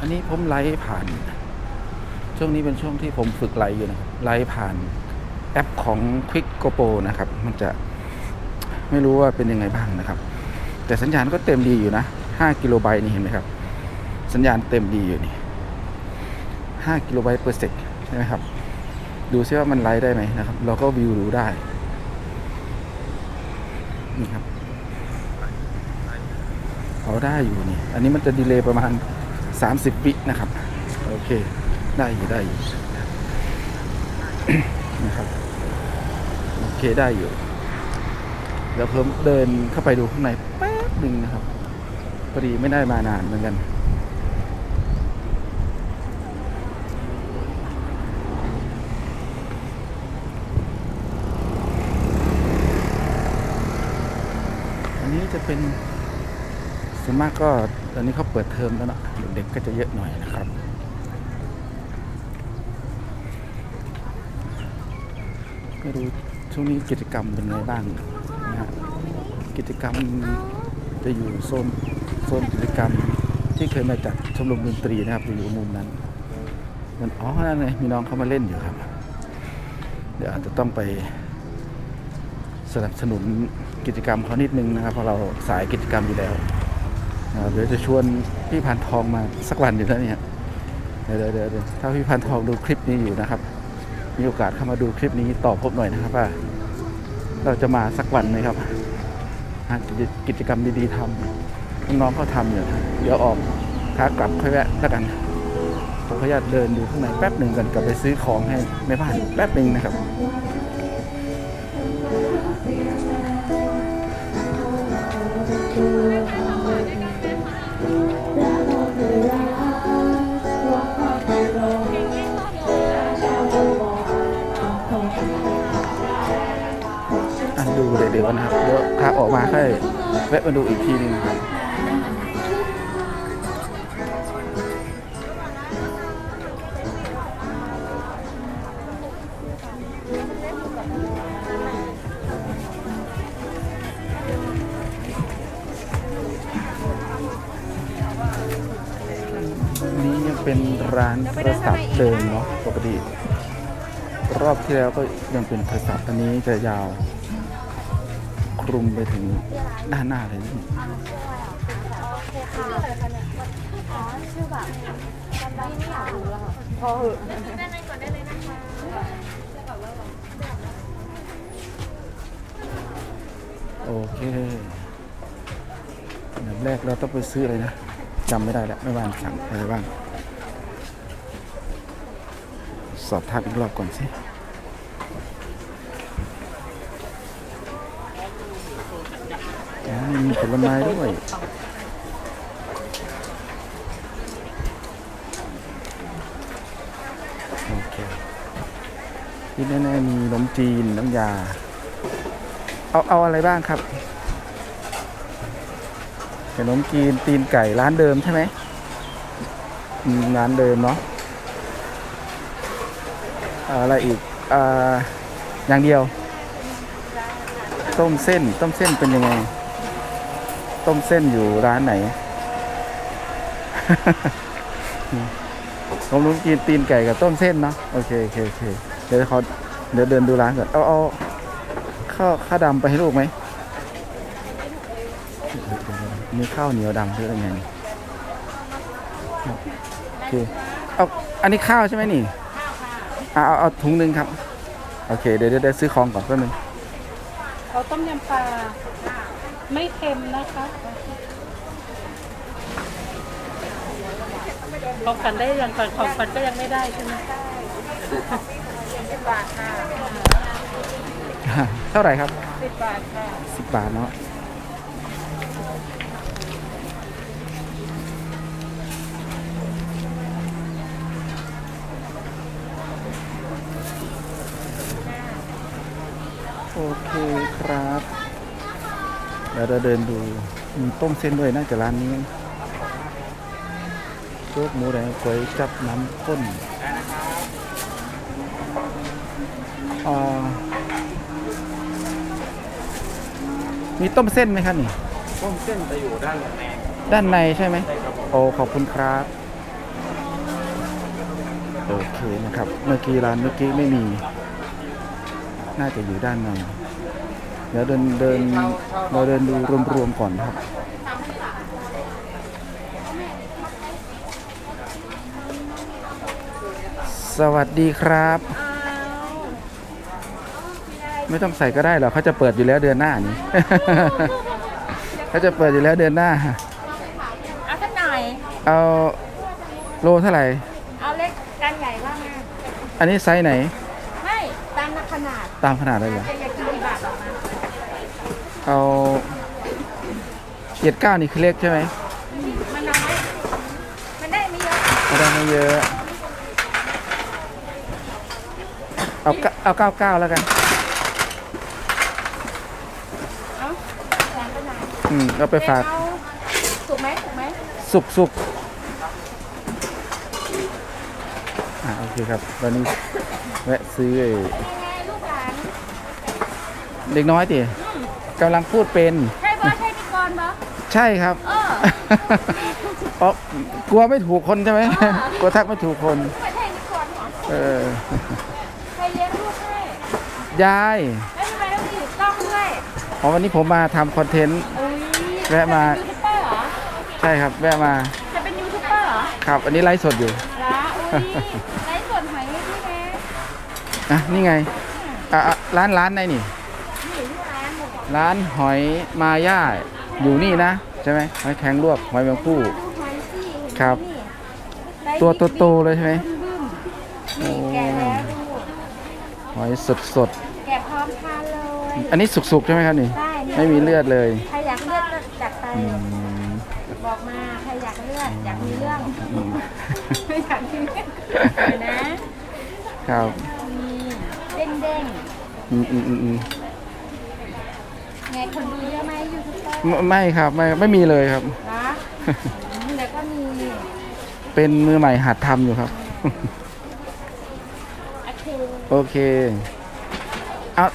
อันนี้ผมไลฟ์ผ่าน ช่วงนี้เป็นช่วงที่ผมฝึกไลฟ์อยู่นะครับไลฟ์ผ่านแอปของ Quick GoPro นะครับ มันจะไม่รู้ว่าเป็นยังไงบ้างนะครับ แต่สัญญาณก็เต็มดีอยู่นะ 5 กิโลไบต์นี่เห็นไหมครับ สัญญาณเต็มดีอยู่นี่ 5 กิโลไบต์เปอร์เซกใช่ไหมครับ ดูซิว่ามันไลฟ์ได้ไหมนะครับ เราก็วิวดูได้ นี่ครับเอาได้อยู่นี่ อันนี้มันจะดีเลย์ประมาณ 30วินะครับ โอเค ได้อยู่ได้อยู่นะครับ โอเคได้อยู่เดี๋ยวเพิ่มเดินเข้าไปดูข้างในแป๊บหนึ่งนะครับพอดีไม่ได้มานานเหมือนกันอันนี้จะเป็นส่วนมากก็ ตอนนี้เขาเปิดเทอมแล้วนะเด็กๆก็จะเยอะหน่อยนะครับ ไม่รู้ช่วงนี้กิจกรรมเป็นไงบ้างนะฮะกิจกรรมจะอยู่โซนโซนกิจกรรมที่เคยมาจัดชมรมดนตรีนะครับอยู่มุมนั้นมันอ๋อนั่นไงมีน้องเขามาเล่นอยู่ครับ เดี๋ยวอาจจะต้องไปสนับสนุนกิจกรรมเขานิดนึงนะครับเพราะเราสายกิจกรรมอยู่แล้ว เดี๋ยวจะชวนพี่พันทองมาสักวันอยู่แล้วเนี่ยเดี๋ยวเดี๋ยวเดี๋ยวถ้าพี่พันทองดูคลิปนี้อยู่นะครับ มีโอกาสเข้ามาดูคลิปนี้ตอบผมหน่อยนะครับว่าเราจะมาสักวันไหมครับกิจกรรมดีๆทำน้องๆเขาทำอยู่เดี๋ยวออกขากลับค่อยแวะแล้วกันผมขออนุญาตเดินดูข้างในแป๊บหนึ่งกันกลับไปซื้อของให้แม่บ้านแป๊บหนึ่งนะครับ อกมาให้แวะมาดูอีกทีหนึงครับนี้ยังเป็นร้านโทรศัพท์เดิมเนาะปกติ รอบที่แล้วก็ยังเป็นโทรศัพท์อันนี้จะยาว คลุมไปถึงด้านหน้าเลยนี่โอเคอันดับแรกเราต้องไปซื้ออะไรนะจำไม่ได้แล้วไม่บ้านสั่งอะไรบ้าง สอบถามอีกรอบก่อนสิ อ๋อ มีผลไม้ด้วยโอเคที่แน่ๆมีนมจีนน้ำยา เอาเอาอะไรบ้างครับขนมจีนตีนไก่ร้านเดิมใช่ไหมร้านเดิมเนาะอะไรอีกออย่างเดียว ต้มเส้น ต้มเส้นเป็นยังไง ต้มเส้นอยู่ร้านไหน ผมรู้กินตีนไก่กับต้มเส้นเนาะโอเคโอเคโอเคเดี๋ยวเขาเดี๋ยวเดินดูร้านก่อนเอาเอาข้าวข้าวดำไปให้ลูกไหมมีข้าวเหนียวดำด้วยยังไงโอเคเอาอันนี้ข้าวใช่ไหมนี่เอาเอาเอาถุงหนึ่งครับ โอเค เดี๋ยวเดี๋ยวเดี๋ยวซื้อของก่อนแป๊บนึงเอาต้มยำปลา ไม่เค็มนะคะของขวัญได้ยังก่อนของขวัญก็ยังไม่ได้ใช่ไหมเท่าไหร่ครับสิบบาทค่ะสิบบาทเนาะโอเคครับ ดี๋ยวเราเดินดูมีต้มเส้นด้วยน่าจะร้านนี้โจ๊กหมูแดงก๋วยจับน้ำข้นอ่ามีต้มเส้นไหมครับนี่ ต้มเส้นจะอยู่ด้านในด้านในใช่ไหมใช่ครับผมโอ้ขอบคุณครับโอเคนะครับ เมื่อกี้ร้านเมื่อกี้ไม่มี น่าจะอยู่ด้านใน เดี๋ยวเดินเดินเราเดินดูรวมๆก่อนนะครับสวัสดีครับ ไม่ต้องใส่ก็ได้หรอกเขาจะเปิดอยู่แล้วเดือนหน้านี้เขาจะเปิดอยู่แล้วเดือนหน้า เอาสักหน่อยเอาโลเท่าไหร่ เอาเล็กกันใหญ่ว่างไงอันนี้ไซส์ไหน ไม่ ตามขนาด ตามขนาดเลยเหรอ เจ็ดเก้านี่คือเล็กใช่ไหมมันน้อย มันได้ไม่เยอะไม่ได้ไม่เยอะ เอาเก้าเอาเก้าเก้าแล้วกันเอาแพงไปไหนอืมเอาไปฝากเอถูกไหมถูกไหมสุกสุกอ่าโอเคครับวันนี้แวะซื้อไอ้ยังไงลูกหลานเด็กน้อยติกำลังพูดเป็น ใช่ ปะใช่นิกรปะใช่ครับเอออ๋อกลัวไม่ถูกคนใช่ไหมกลัวทักไม่ถูกคนไม่ใช่นิกรเหรอเออ ใครเลี้ยงลูกให้ยาย แล้วทำไมต้องถือกล้องด้วยอ๋อวันนี้ผมมาทำคอนเทนต์อุ้ยแวะมาจะเป็นยูทูบเบอร์เหรอใช่ครับแวะมาจะเป็นยูทูบเบอร์เหรอครับ อันนี้ไลฟ์สดอยู่ละอุ้ยไลฟ์สดหอยให้พี่แม่อะนี่ไงอะอะร้านร้านไหนนี่ นี่อยู่ที่ร้านหมูกรอบร้านหอยมาย่า อยู่นี่นะ ใช่ไหมหอยแข็งลวกหอยแมงผู้ดูหอยสิเห็นไหมครับนี่ไซส์ตัวบิ๊กๆโตๆเลยใช่ไหมบึ้มๆนี่แกะแล้วดูหอยสดสดแกะพร้อมทานเลยๆอันนี้สุกๆใช่ไหมครับนี่ได้เนี่ยไม่มีเลือดเลยใครอยากเลือดก็จัดไปอืมบอกมาใครอยากเลือดอยากมีเรื่องอืมไม่อยากมีเรื่องเดี๋ยวนะครับมีเด้งเด้งอืมอืมอืมอืมๆ ไงคนดูเยอะไหมยูทูบเบอร์ไม่ไม่ครับไม่ไม่มีเลยครับ นะอืมแล้วก็มีเป็นมือใหม่หัดทำอยู่ครับโอเคโอเคเอา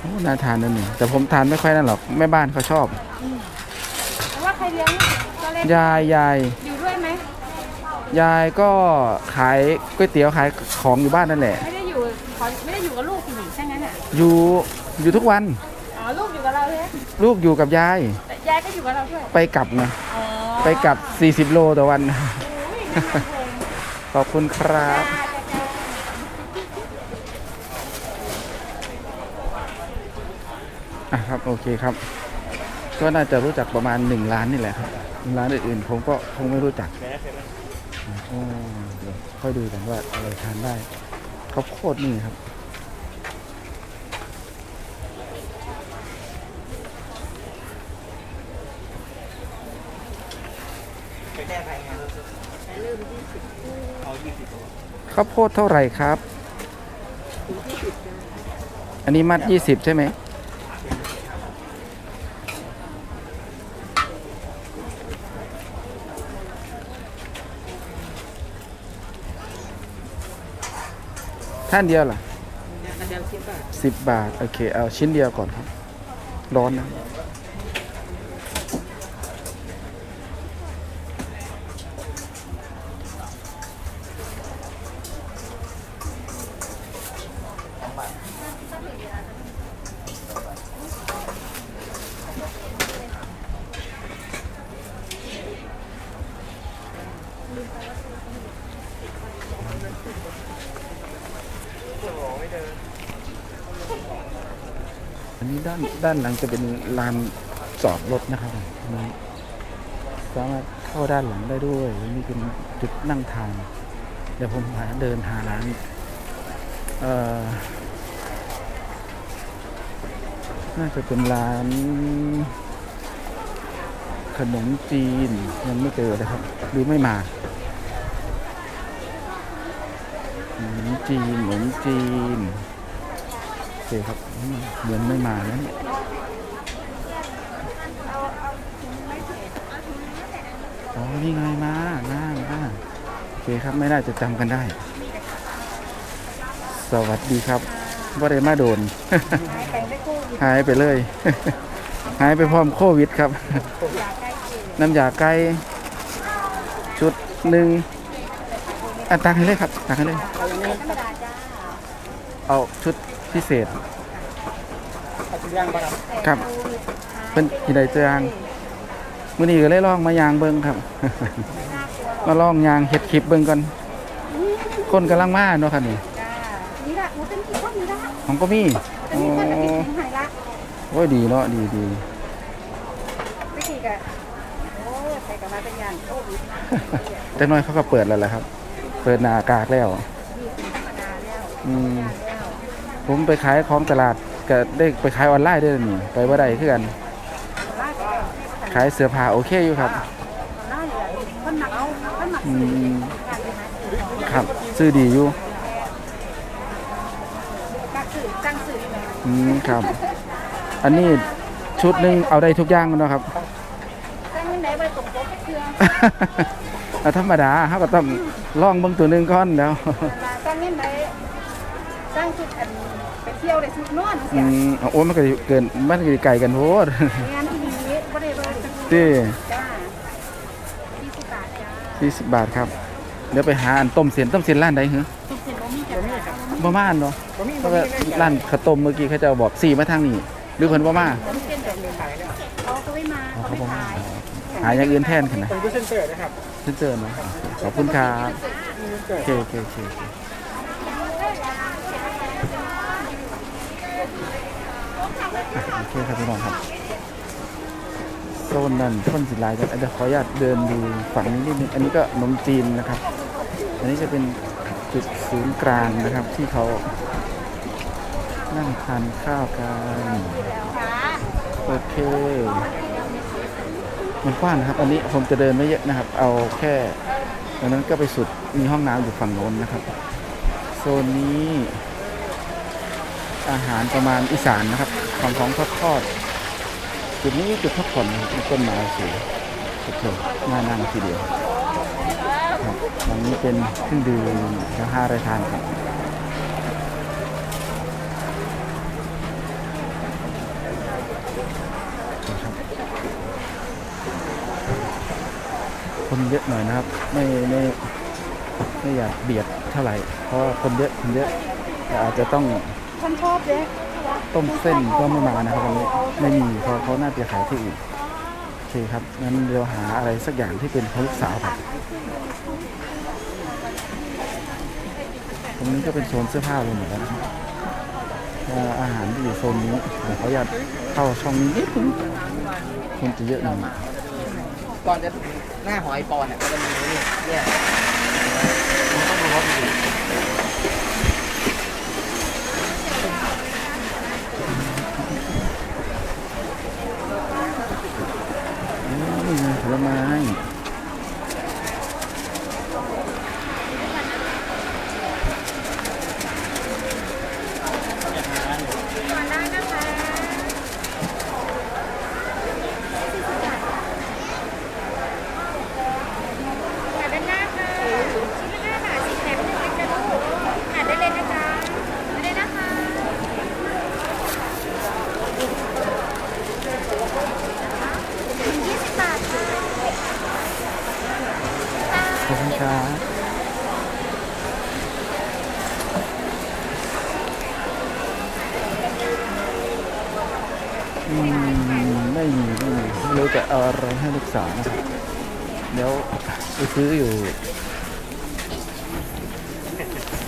โอ้น่าทานนั่นนี่แต่ผมทานไม่ค่อยนั่นหรอกแม่บ้านเขาชอบแล้วว่าใครเลี้ยงตัวเล็กยายยายอ ยู่ด้วยไหมยายก็ขายก๋วยเตี๋ยวขายของอยู่บ้านนั่นแหละ ไม่ได้อยู่ขอไม่ได้อยู่กับลูกสิใช่งั้นอะอยู่อยู่ทุกวัน อ๋อลูกอยู่กับเราใช่ไหมลูกอยู่กับยาย แต่ยายก็อยู่กับเราด้วยไปกลับไงอ๋อไปกลับ 40 โลต่อวัน อุ้ยน่ารักเลย ขอบคุณครับจ้าจ้าจ้าอะครับ โอเคครับ ก็น่าจะรู้จักประมาณ 1 ล้านนี่แหละครับร้านอื่นๆผมก็คงไม่รู้จักโอ้เดี๋ยวค่อยดูกันว่าอะไรทานได้ข้าวโพดนี่ครับข้าวโพดเท่าไหร่ครับ อันนี้มัดยี่สิบใช่ไหม ท่านเดียวเหรอสิบบาท โอเค เอาชิ้นเดียวก่อนครับ ร้อนนะ อันนี้ด้านด้านหลังจะเป็นลานจอดรถนะครับมันสามารถเข้าด้านหลังได้ด้วยนี่เป็นจุดนั่งทานเดี๋ยวผมหาเดินหาร้านเอ่อน่าจะเป็นร้าน ขนมจีนยังไม่เจอเลยครับหรือไม่มา ขนมจีนขนมจีนโอเคครับเหมือนไม่มาแล้วเนี่ยอ๋อนี่ไงมาง่าง่าโอเคครับไม่น่าจะจำกันได้ สวัสดีครับว่าได้มาโดน หายไปเลย หายไปพร้อมโควิดครับนน้ำยาไก่ชุดหนึ่ง อะตักให้เลยครับตักให้เลยเอาชุดพิเศษครับเป็นกี่ใดเจางมื้อนี้ก็เลยลองมายางเบิ่งครับ มาลองยางเฮ็ดคลิปเบิ่งก่อนคนกำลังมาเนาะครับนี่นี่ละหนูเป็นกี่คนนี่ละของก็มีอันโอ้นี้คนละเป็นหายละโอ้ยดีเนาะดีดีไม่กี่กะโอ้ใส่กับมาเป็นอย่างโอ้ยจักหน้อยเขาก็เปิดแล้วแหละครับ เปิดหน้ากากแล้วมีธรรมดาแล้วอืมแล้วผมไปขายของตลาดก็ได้ไปขายออนไลน์ด้วยนี่ไปบ่ได้คือกันล่าก็ขายเสื้อผ้าโอเคอยู่ครับล่าเลยคนหนักเอาคนหนักอืซื้อมการเป็นไหมครับ ซื้อดีอยู่กักซื้อจังซื้อเลยอืม ครับ อันนี้ชุดหนึงเอาได้ทุกอย่างเนาะครับจังยังไงไปตกโต๊ะเครื่องอะธรรมดาเขาก็ต้อง ลองเบิ่งตัวหนึงก่อนแล้วจังยังไงจังสุดอันไปเที่ยวเลยสุดนอนอืเสียมเอาโอ้ยมันก็เกินมันก็ไกลกันโพด งานที่นี้ก็ได้เลยจังที่จ้ายี่สิบบาทจ้าสี่สิบบาทครับ เดี๋ยวไปหาอันต้มเสียนต้มเสียนร้านใดเหรอทุกสิ่งบ่มีจ้าบ่มาอันเนาะเพราะว่าร้านข้าวต้มเมื่อกี้เขาจะบอกสี่มาทางนี้หรือเพิ่นบ่มาผมเป็นแบบนี้เขาก็ไม่มาเขาไม่ขายหาอย่างอื่นแทนกันนะผมก็เซ็นเตอร์นะครับ เพิ่นเจอเนาะขอบคุณครับโอเคโอเคโอเคโอเคอะโอเคครับพี่น้องครับโซนนั้นคนสิลายกันเดี๋ยวขออนุญาตเดินดูฝั่งนี้นิดนึงอันนี้ก็นมจีนนะครับ อันนี้จะเป็นจุดศูนย์กลางนะครับที่เขานั่งทานข้าวกัน โอเค มันกว้างนะครับ อันนี้ผมจะเดินไม่เยอะนะครับ เอาแค่อันนั้นก็ไปสุดมีห้องน้ำอยู่ฝั่งโน้นนะครับ โซนนี้อาหารประมาณอีสานนะครับ ของของทอดทอดจุดนี้จุดพักผ่อนมีต้นไม้สวยโอเคน่านั่งทีเดียวครับอันนี้เป็นเครื่องดื่มแล้วห้าไรายทานครับ คนเยอะหน่อยนะครับ ไม่ไม่ไม่อยากเบียดเท่าไหร่ เพราะว่าคนเยอะคนเยอะแต่อาจจะต้องฉันชอบเลยต้มเส้นก็ไม่มานะครับวันนี้ไม่มีเพราะเขาน่าจะขายที่อื่นโอเคครับงั้นเดี๋ยวหาอะไรสักอย่างที่เป็นของลูกสาวครับตรงนี้ก็เป็นโซนเสื้อผ้าเลยเหมดแล้วนะครับอ่าหารที่อยู่โซนนี้เดี๋ยวเขาอยากเข้าช่องนี้นิดนึงคนจะเยอะหน่อย ก่อนจะหน้าหอยปอนเนี่ยมันจะมีนี่เนี่ยนี่ไงผลไม้ขอบคุณครับอืมไม่มีไม่มีไม่รู้จะเอาอะไรให้ลูก สาวนะครับเดี๋ยวไปซื้ออยู่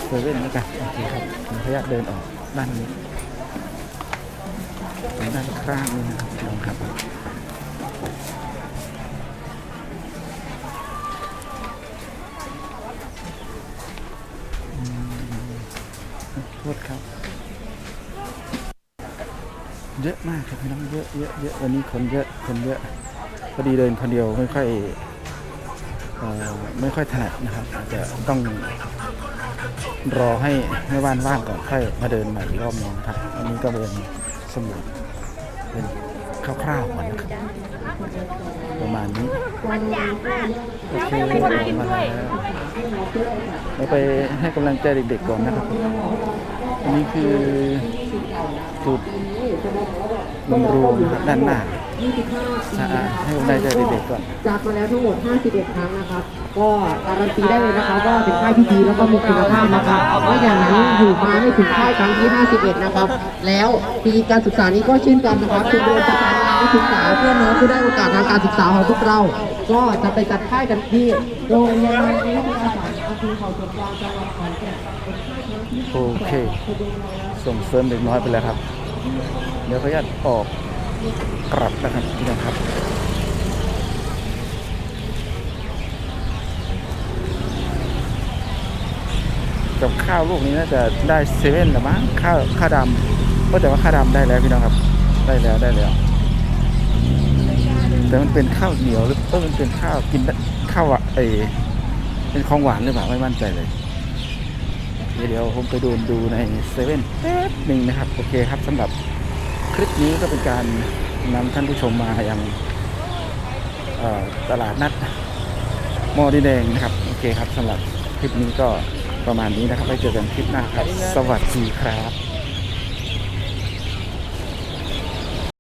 เซเว่นแล้วกันโอเคครับผมขออนุญาตเดินออกด้านนี้ด้านข้างนี่นะครับลองครับโทษครับ เยอะมากครับพี่น้องเยอะเยอะเยอะวันนี้คนเยอะคนเยอะ พอดีเดินคนเดียวไม่ค่อยไม่ค่อยถนัดนะครับอาจจะต้องรอให้แม่บ้านว่างก่อนค่อยมาเดินใหม่รอบนึงครับอันนี้ก็เป็นสมุดเป็นคร่าวๆก่อนนะครับประมาณนี้โอเคมาแล้วเราไปให้กำลังใจเด็กๆก่อนนะครับอันนี้คือจุดมันรูมครับด้านหน้า สะอาดให้ผมได้เจอเด็กๆก่อนจัดมาแล้วทั้งหมด 51 ครั้งนะครับ ก็การันตีได้เลยนะครับว่าเป็นค่ายที่ดีแล้วก็มีคุณภาพนะครับไม่อย่างนั้นอยู่มาไม่ถึงค่ายครั้งที่ 51 นะครับ แล้วปีการศึกษานี้ก็เช่นกันนะครับชมรมประสานงานนักศึกษาเพื่อน้องผู้ได้โอกาสทางการศึกษาของพวกเรา ก็จะไปจัดค่ายกันที่โรงเรียนในวิทยาศาสตร์อำเภอเขาสวนกวางจังหวัดขอนแก่นโอเค ส่งเสริมเด็กน้อยไปแล้วครับ เดี๋ยวเขาจะออก กลับนะครับพี่น้องครับกับข้าวลูกนี้น่าจะได้เซเว่นหรือมั้งข้าวข้าวดำก็แต่ว่าข้าวดำได้แล้วพี่น้องครับ ได้แล้วได้แล้ว แต่มันเป็นข้าวเหนียวหรือเออมันเป็นข้าวกินข้าวอะไอเป็นของหวานหรือเปล่าไม่มั่นใจเลย เดี๋ยวผมไปดูดูในเซเว่นแป๊บหนึ่งนะครับ โอเคครับสำหรับ ลิปนี้ก็เป็นการนำท่านผู้ชมมายังตลาดนัดมอดีแดงนะครับ โอเคครับสำหรับคลิปนี้ก็ประมาณนี้นะครับไว้เจอกันคลิปหน้าครับ สวัสดีครับ